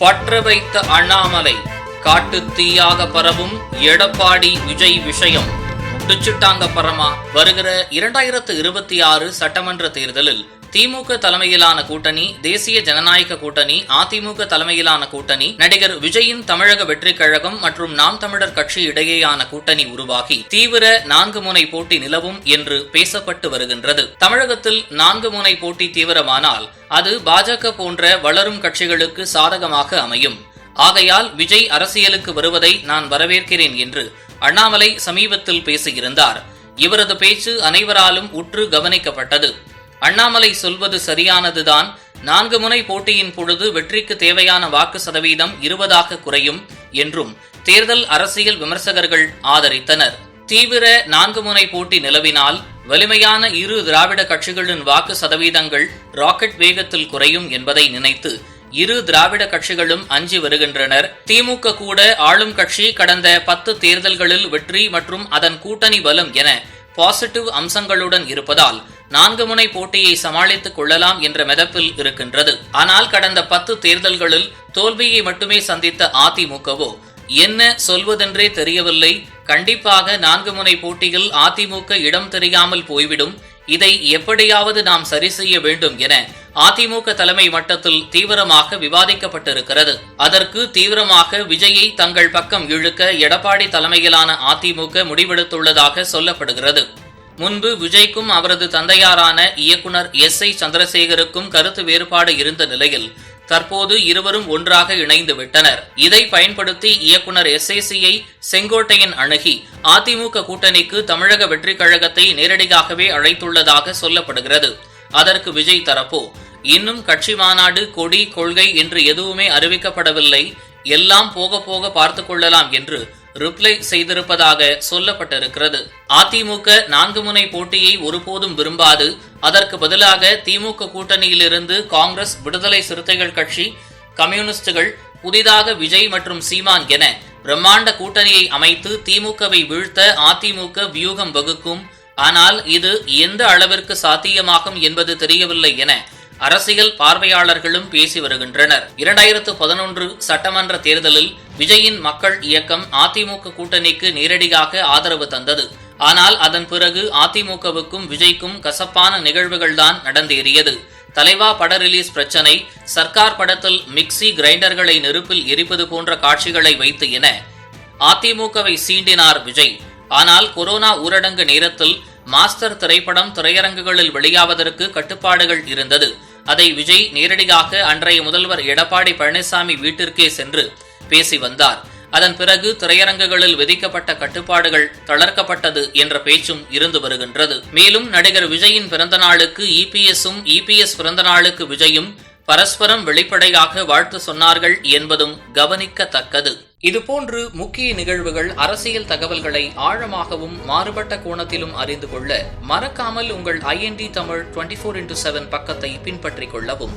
பற்று வைத்த அண்ணாமலை காட்டு தீயாக பரவும் எடப்பாடி விஜய் விஷயம் முட்டுச்சிட்டாங்க பரமா. வருகிற இரண்டாயிரத்து இருபத்தி ஆறு சட்டமன்ற தேர்தலில் திமுக தலைமையிலான கூட்டணி தேசிய ஜனநாயக கூட்டணி அதிமுக தலைமையிலான கூட்டணி நடிகர் விஜயின் தமிழக வெற்றிக் கழகம் மற்றும் நாம் தமிழர் கட்சி இடையேயான கூட்டணி உருவாகி தீவிர நான்கு முனை போட்டி நிலவும் என்று பேசப்பட்டு வருகின்றது. தமிழகத்தில் நான்கு முனை போட்டி தீவிரமானால் அது பாஜக போன்ற வளரும் கட்சிகளுக்கு சாதகமாக அமையும். ஆகையால் விஜய் அரசியலுக்கு வருவதை நான் வரவேற்கிறேன் என்று அண்ணாமலை சமீபத்தில் பேசியிருந்தார். இவரது பேச்சு அனைவராலும் உற்று கவனிக்கப்பட்டது. அண்ணாமலை சொல்வது சரியானதுதான். நான்கு முனை போட்டியின் பொழுது வெற்றிக்கு தேவையான வாக்கு சதவீதம் இருபதாக குறையும் என்றும் தேர்தல் அரசியல் விமர்சகர்கள் ஆதரித்தனர். தீவிர நான்கு முனை போட்டி நிலவினால் வலிமையான இரு திராவிட கட்சிகளின் வாக்கு சதவீதங்கள் ராக்கெட் வேகத்தில் குறையும் என்பதை நினைத்து இரு திராவிட கட்சிகளும் அஞ்சி வருகின்றனர். திமுக கூட ஆளும் கட்சி கடந்த பத்து தேர்தல்களில் வெற்றி மற்றும் அதன் கூட்டணி பலம் என பாசிட்டிவ் அம்சங்களுடன் இருப்பதால் நான்கு முனை போட்டியை சமாளித்துக் கொள்ளலாம் என்ற மெதப்பில் இருக்கின்றது. ஆனால் கடந்த பத்து தேர்தல்களில் தோல்வியை மட்டுமே சந்தித்த அதிமுகவோ என்ன சொல்வதென்றே தெரியவில்லை. கண்டிப்பாக நான்கு முனை போட்டியில் அதிமுக இடம் தெரியாமல் போய்விடும். இதை எப்படியாவது நாம் சரி செய்ய வேண்டும் என அதிமுக தலைமை மட்டத்தில் தீவிரமாக விவாதிக்கப்பட்டிருக்கிறது. அதற்கு தீவிரமாக விஜயை தங்கள் பக்கம் இழுக்க எடப்பாடி தலைமையிலான அதிமுக முடிவெடுத்துள்ளதாக சொல்லப்படுகிறது. முன்பு விஜய்க்கும் அவரது தந்தையாரான இயக்குனர் எஸ் ஐ சந்திரசேகருக்கும் கருத்து வேறுபாடு இருந்த நிலையில் தற்போது இருவரும் ஒன்றாக இணைந்து விட்டனர். இதை பயன்படுத்தி இயக்குனர் எஸ்ஐசியை செங்கோட்டையன் அணுகி அதிமுக கூட்டணிக்கு தமிழக வெற்றிக் கழகத்தை நேரடியாகவே அழைத்துள்ளதாக சொல்லப்படுகிறது. அதற்கு விஜய் தரப்போ இன்னும் கட்சி மாநாடு கொடி கொள்கை என்று எதுவுமே அறிவிக்கப்படவில்லை. எல்லாம் போக போக பார்த்து கொள்ளலாம் என்று ரிப்ளை செய்திருப்பதாக சொல்லப்பட்டிருக்கிறது. அதிமுக நான்கு முனை போட்டியை ஒருபோதும் விரும்பாது. அதற்கு பதிலாக திமுக கூட்டணியிலிருந்து காங்கிரஸ் விடுதலை சிறுத்தைகள் கட்சி கம்யூனிஸ்டுகள் புதிதாக விஜய் மற்றும் சீமான் என பிரம்மாண்ட கூட்டணியை அமைத்து திமுகவை வீழ்த்த அதிமுக வியூகம் வகுக்கும். ஆனால் இது எந்த அளவிற்கு சாத்தியமாகும் என்பது தெரியவில்லை என அரசியல் பார்வையாளர்களும் பேசி வருகின்றனர். இரண்டாயிரத்து பதினொன்று சட்டமன்ற தேர்தலில் விஜயின் மக்கள் இயக்கம் அதிமுக கூட்டணிக்கு நேரடியாக ஆதரவு தந்தது. ஆனால் அதன் பிறகு அதிமுகவுக்கும் விஜய்க்கும் கசப்பான நிகழ்வுகள்தான் நடந்தேறியது. தலைவா பட ரிலீஸ் பிரச்சனை சர்க்கார் படத்தில் மிக்சி கிரைண்டர்களை நெருப்பில் எரிப்பது போன்ற காட்சிகளை வைத்து என அதிமுகவை சீண்டினார் விஜய். ஆனால் கொரோனா ஊரடங்கு நேரத்தில் மாஸ்டர் திரைப்படம் திரையரங்குகளில் வெளியாவதற்கு கட்டுப்பாடுகள் இருந்தது. அதை விஜய் நேரடியாக அன்றைய முதல்வர் எடப்பாடி பழனிசாமி வீட்டிற்கே சென்று பேசி வந்தார். அதன் பிறகு திரையரங்குகளில் விதிக்கப்பட்ட கட்டுப்பாடுகள் தளர்க்கப்பட்டது என்ற பேச்சும் இருந்து வருகின்றது. மேலும் நடிகர் விஜயின் பிறந்த நாளுக்கு இபிஎஸும் இபிஎஸ் பிறந்த நாளுக்கு விஜயும் பரஸ்பரம் வெளிப்படையாக வாழ்த்து சொன்னார்கள் என்பதும் கவனிக்கத்தக்கது. இதுபோன்று முக்கிய நிகழ்வுகள் அரசியல் தகவல்களை ஆழமாகவும் மாறுபட்ட கோணத்திலும் அறிந்து கொள்ள மறக்காமல் உங்கள் IND Tamil twenty four into seven பக்கத்தை பின்பற்றிக் கொள்ளவும்.